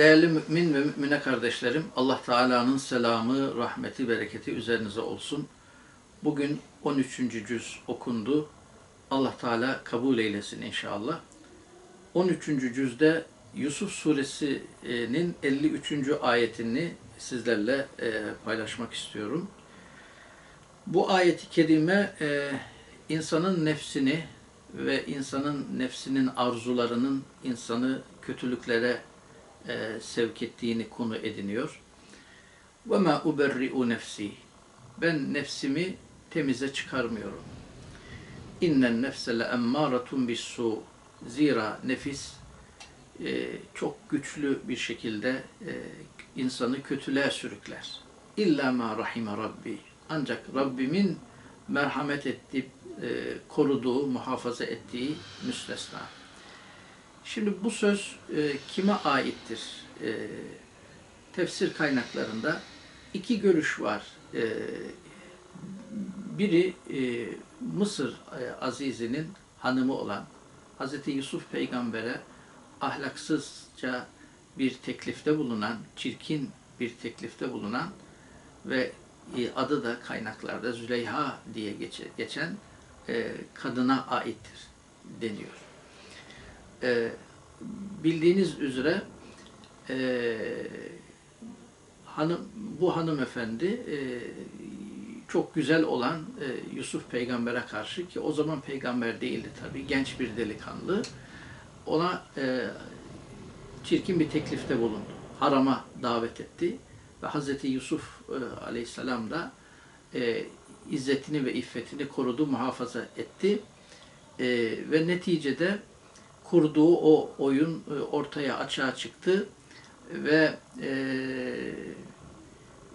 Değerli mümin ve mümine kardeşlerim, Allah Teala'nın selamı, rahmeti, bereketi üzerinize olsun. Bugün 13. cüz okundu. Allah Teala kabul eylesin inşallah. 13. cüzde Yusuf suresinin 53. ayetini sizlerle e, paylaşmak istiyorum. Bu ayeti kerime e, insanın nefsini ve insanın nefsinin arzularının insanı kötülüklere e, sevk ettiğini konu ediniyor. Ve ma uberri'u nefsi. Ben nefsimi temize çıkarmıyorum. İnnen nefse le emmâratun bissu. Zira nefis e, çok güçlü bir şekilde e, insanı kötülüğe sürükler. İlla ma rahime rabbi. Ancak Rabbimin merhamet ettiği, e, koruduğu, muhafaza ettiği müstesna. Şimdi bu söz e, kime aittir? E, tefsir kaynaklarında iki görüş var. E, biri e, Mısır e, Azizi'nin hanımı olan Hz. Yusuf peygambere ahlaksızca bir teklifte bulunan, çirkin bir teklifte bulunan ve e, adı da kaynaklarda Züleyha diye geçe, geçen e, kadına aittir deniyor. E, bildiğiniz üzere e, hanım bu hanımefendi e, çok güzel olan e, Yusuf peygambere karşı ki o zaman peygamber değildi tabii genç bir delikanlı ona e, çirkin bir teklifte bulundu. Harama davet etti ve Hazreti Yusuf e, aleyhisselam da e, izzetini ve iffetini korudu, muhafaza etti e, ve neticede kurduğu o oyun e, ortaya açığa çıktı ve e,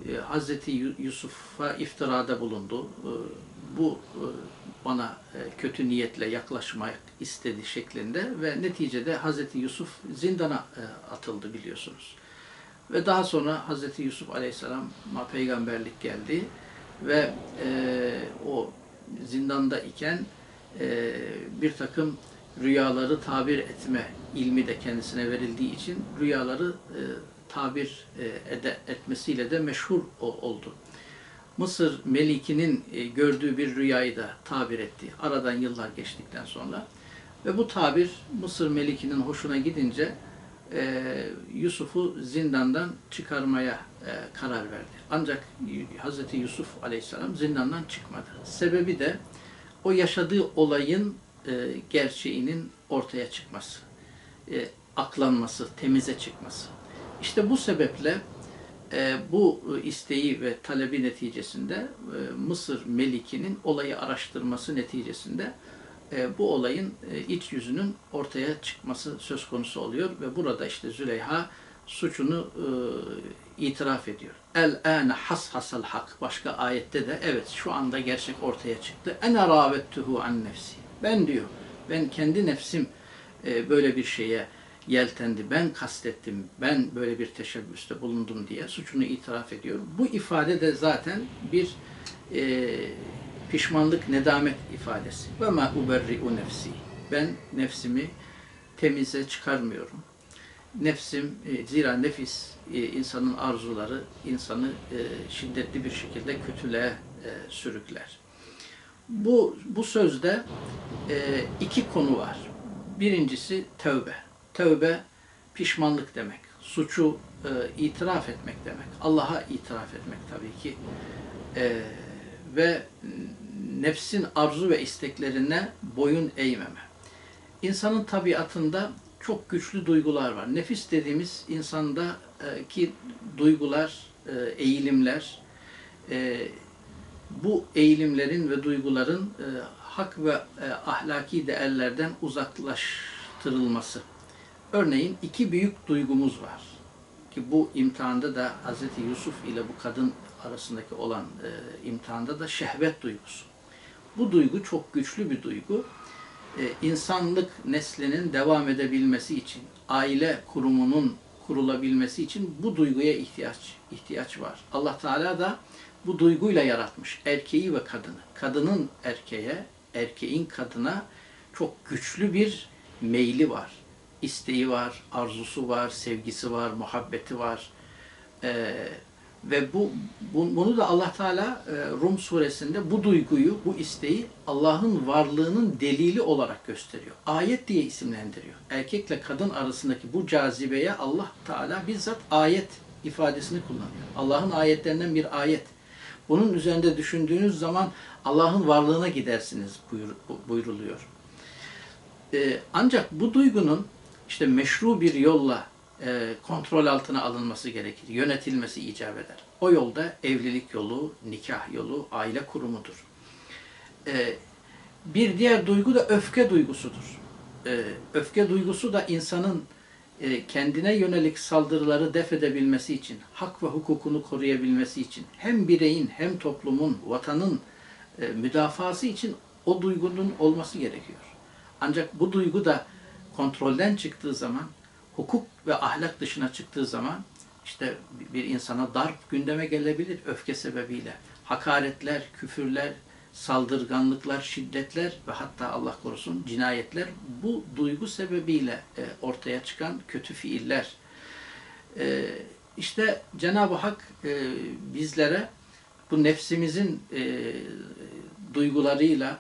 e, Hazreti Yusuf'a iftirada bulundu. E, bu bana kötü niyetle yaklaşmak istedi şeklinde ve neticede Hazreti Yusuf zindana atıldı biliyorsunuz. Ve daha sonra Hazreti Yusuf Aleyhisselam'a peygamberlik geldi ve e, o zindanda iken e, bir takım rüyaları tabir etme ilmi de kendisine verildiği için rüyaları e, tabir e, ede, etmesiyle de meşhur o, oldu. Mısır Meliki'nin e, gördüğü bir rüyayı da tabir etti. Aradan yıllar geçtikten sonra. Ve bu tabir Mısır Meliki'nin hoşuna gidince e, Yusuf'u zindandan çıkarmaya e, karar verdi. Ancak Hz. Yusuf Aleyhisselam zindandan çıkmadı. Sebebi de o yaşadığı olayın e, gerçeğinin ortaya çıkması, e, aklanması, temize çıkması. İşte bu sebeple e, bu isteği ve talebi neticesinde e, Mısır Meliki'nin olayı araştırması neticesinde e, bu olayın e, iç yüzünün ortaya çıkması söz konusu oluyor ve burada işte Züleyha suçunu e, itiraf ediyor. El âne has hasal hak. Başka ayette de evet şu anda gerçek ortaya çıktı. Ene râvettuhu an nefsi. Ben diyor, ben kendi nefsim e, böyle bir şeye yeltendi, ben kastettim, ben böyle bir teşebbüste bulundum diye suçunu itiraf ediyor. Bu ifade de zaten bir e, pişmanlık, nedamet ifadesi. Ve ma uberri'u nefsi. Ben nefsimi temize çıkarmıyorum. Nefsim, e, zira nefis e, insanın arzuları insanı e, şiddetli bir şekilde kötülüğe e, sürükler. Bu, bu sözde e, iki konu var. Birincisi tövbe. Tövbe pişmanlık demek. Suçu e, itiraf etmek demek. Allah'a itiraf etmek tabii ki. E, ve nefsin arzu ve isteklerine boyun eğmeme. İnsanın tabiatında çok güçlü duygular var. Nefis dediğimiz insanda e, duygular, e, eğilimler, e, bu eğilimlerin ve duyguların e, hak ve e, ahlaki değerlerden uzaklaştırılması. Örneğin iki büyük duygumuz var. Ki bu imtihanda da Hz. Yusuf ile bu kadın arasındaki olan e, imtihanda da şehvet duygusu. Bu duygu çok güçlü bir duygu. E, insanlık neslinin devam edebilmesi için, aile kurumunun kurulabilmesi için bu duyguya ihtiyaç ihtiyaç var. Allah Teala da bu duyguyla yaratmış erkeği ve kadını. Kadının erkeğe, erkeğin kadına çok güçlü bir meyli var. isteği var, arzusu var, sevgisi var, muhabbeti var. Ee, ve bu, bu- bunu da Allah Teala e, Rum suresinde bu duyguyu, bu isteği Allah'ın varlığının delili olarak gösteriyor. Ayet diye isimlendiriyor. Erkekle kadın arasındaki bu cazibeye Allah Teala bizzat ayet ifadesini kullanıyor. Allah'ın ayetlerinden bir ayet. Bunun üzerinde düşündüğünüz zaman Allah'ın varlığına gidersiniz buyur, bu- buyruluyor. Ee, ancak bu duygunun işte meşru bir yolla e, kontrol altına alınması gerekir, yönetilmesi icap eder. O yolda evlilik yolu, nikah yolu, aile kurumudur. Ee, bir diğer duygu da öfke duygusudur. Ee, öfke duygusu da insanın kendine yönelik saldırıları def edebilmesi için, hak ve hukukunu koruyabilmesi için, hem bireyin hem toplumun, vatanın e, müdafası için o duygunun olması gerekiyor. Ancak bu duygu da kontrolden çıktığı zaman, hukuk ve ahlak dışına çıktığı zaman işte bir insana darp gündeme gelebilir öfke sebebiyle. Hakaretler, küfürler, saldırganlıklar, şiddetler ve hatta Allah korusun cinayetler bu duygu sebebiyle e, ortaya çıkan kötü fiiller. E, işte Cenab-ı Hak e, bizlere bu nefsimizin e, duygularıyla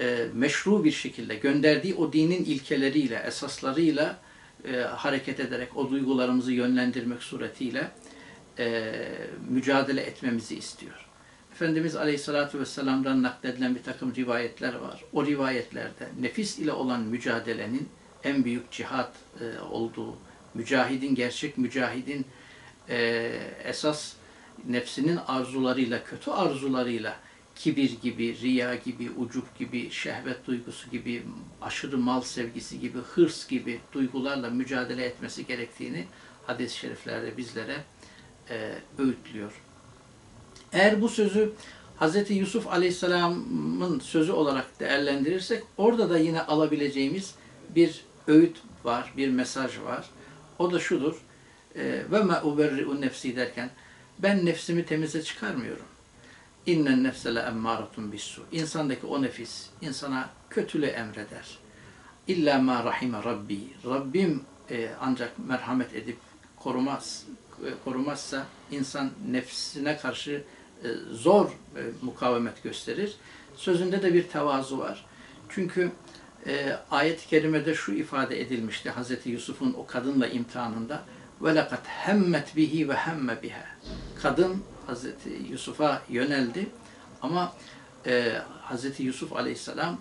e, meşru bir şekilde gönderdiği o dinin ilkeleriyle, esaslarıyla e, hareket ederek o duygularımızı yönlendirmek suretiyle e, mücadele etmemizi istiyor. Efendimiz Aleyhisselatü Vesselam'dan nakledilen bir takım rivayetler var. O rivayetlerde nefis ile olan mücadelenin en büyük cihat e, olduğu, mücahidin, gerçek mücahidin e, esas nefsinin arzularıyla, kötü arzularıyla kibir gibi, riya gibi, ucup gibi, şehvet duygusu gibi, aşırı mal sevgisi gibi, hırs gibi duygularla mücadele etmesi gerektiğini hadis-i şeriflerde bizlere e, öğütlüyor. Eğer bu sözü Hz. Yusuf Aleyhisselam'ın sözü olarak değerlendirirsek orada da yine alabileceğimiz bir öğüt var, bir mesaj var. O da şudur. e, Ve ma uberri'u nefsi derken ben nefsimi temize çıkarmıyorum. İnnen nefse le bissu. İnsandaki o nefis insana kötülüğü emreder. İlla ma rahime rabbi. Rabbim e, ancak merhamet edip korumaz e, korumazsa insan nefsine karşı zor e, mukavemet gösterir. Sözünde de bir tevazu var. Çünkü e, ayet-i kerimede şu ifade edilmişti Hz. Yusuf'un o kadınla imtihanında وَلَقَدْ هَمَّتْ bihi ve hemme biha. Kadın Hz. Yusuf'a yöneldi ama e, Hz. Yusuf aleyhisselam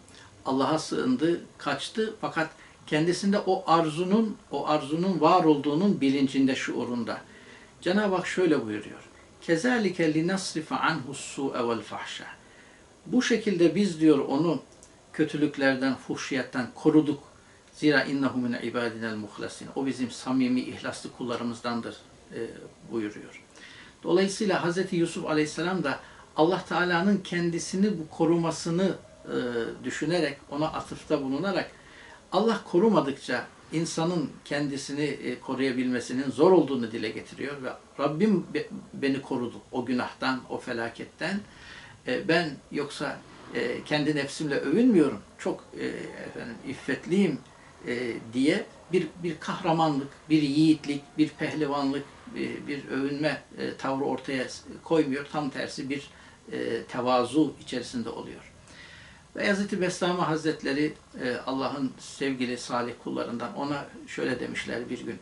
Allah'a sığındı, kaçtı fakat kendisinde o arzunun, o arzunun var olduğunun bilincinde, şuurunda. Cenab-ı Hak şöyle buyuruyor. Kezalike linasrifa anhu su'e vel fahşa. Bu şekilde biz diyor onu kötülüklerden, fuhşiyetten koruduk. Zira innehu min ibadinel muhlasin. O bizim samimi, ihlaslı kullarımızdandır e, buyuruyor. Dolayısıyla Hz. Yusuf Aleyhisselam da Allah Teala'nın kendisini bu korumasını e, düşünerek, ona atıfta bulunarak Allah korumadıkça insanın kendisini e, koruyabilmesinin zor olduğunu dile getiriyor ve Rabbim be- beni korudu o günahtan, o felaketten. E, ben yoksa e, kendi nefsimle övünmüyorum, çok efendim iffetliyim diye bir bir kahramanlık, bir yiğitlik, bir pehlivanlık, bir, bir övünme tavrı ortaya koymuyor. Tam tersi bir tevazu içerisinde oluyor. Beyazıt-ı Bestami Hazretleri e, Allah'ın sevgili salih kullarından ona şöyle demişler bir gün.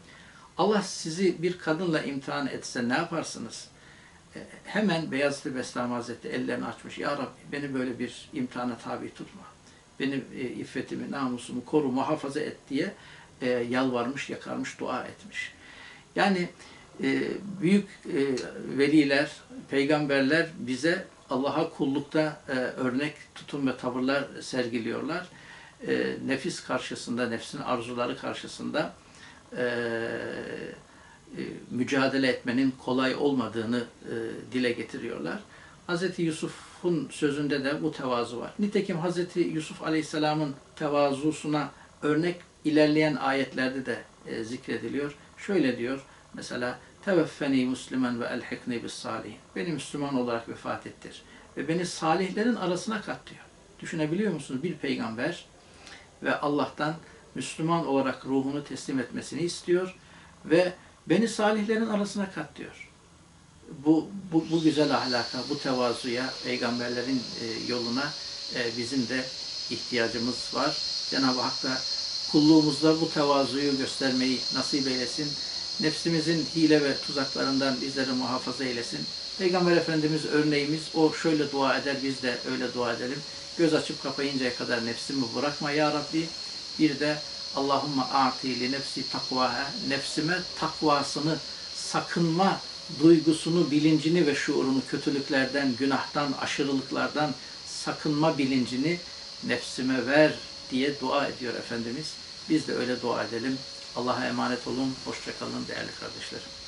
Allah sizi bir kadınla imtihan etse ne yaparsınız? E, hemen Beyazıt-ı Bestami Hazretleri ellerini açmış. Ya Rabbi beni böyle bir imtihana tabi tutma. Benim e, iffetimi, namusumu koru, muhafaza et diye yalvarmış, yakarmış, dua etmiş. Yani büyük veliler, peygamberler bize Allah'a kullukta e, örnek tutum ve tavırlar sergiliyorlar. E, nefis karşısında, nefsin arzuları karşısında e, e, mücadele etmenin kolay olmadığını e, dile getiriyorlar. Hz. Yusuf'un sözünde de bu tevazu var. Nitekim Hz. Yusuf Aleyhisselam'ın tevazusuna örnek ilerleyen ayetlerde de e, zikrediliyor. Şöyle diyor mesela Teveffeni Müslüman ve elhikni bis salih. Beni Müslüman olarak vefat ettir. Ve beni salihlerin arasına kat diyor. Düşünebiliyor musunuz? Bir peygamber ve Allah'tan Müslüman olarak ruhunu teslim etmesini istiyor ve beni salihlerin arasına kat diyor. Bu, bu, bu güzel ahlaka, bu tevazuya, peygamberlerin e, yoluna e, bizim de ihtiyacımız var. Cenab-ı Hak da kulluğumuzda bu tevazuyu göstermeyi nasip eylesin. Nefsimizin hile ve tuzaklarından bizleri muhafaza eylesin. Peygamber Efendimiz örneğimiz, o şöyle dua eder, biz de öyle dua edelim. Göz açıp kapayıncaya kadar nefsimi bırakma ya Rabbi. Bir de Allahümme a'ti li nefsi takvaha, nefsime takvasını, sakınma duygusunu, bilincini ve şuurunu kötülüklerden, günahtan, aşırılıklardan sakınma bilincini nefsime ver diye dua ediyor Efendimiz. Biz de öyle dua edelim. Allah'a emanet olun. Hoşçakalın değerli kardeşlerim.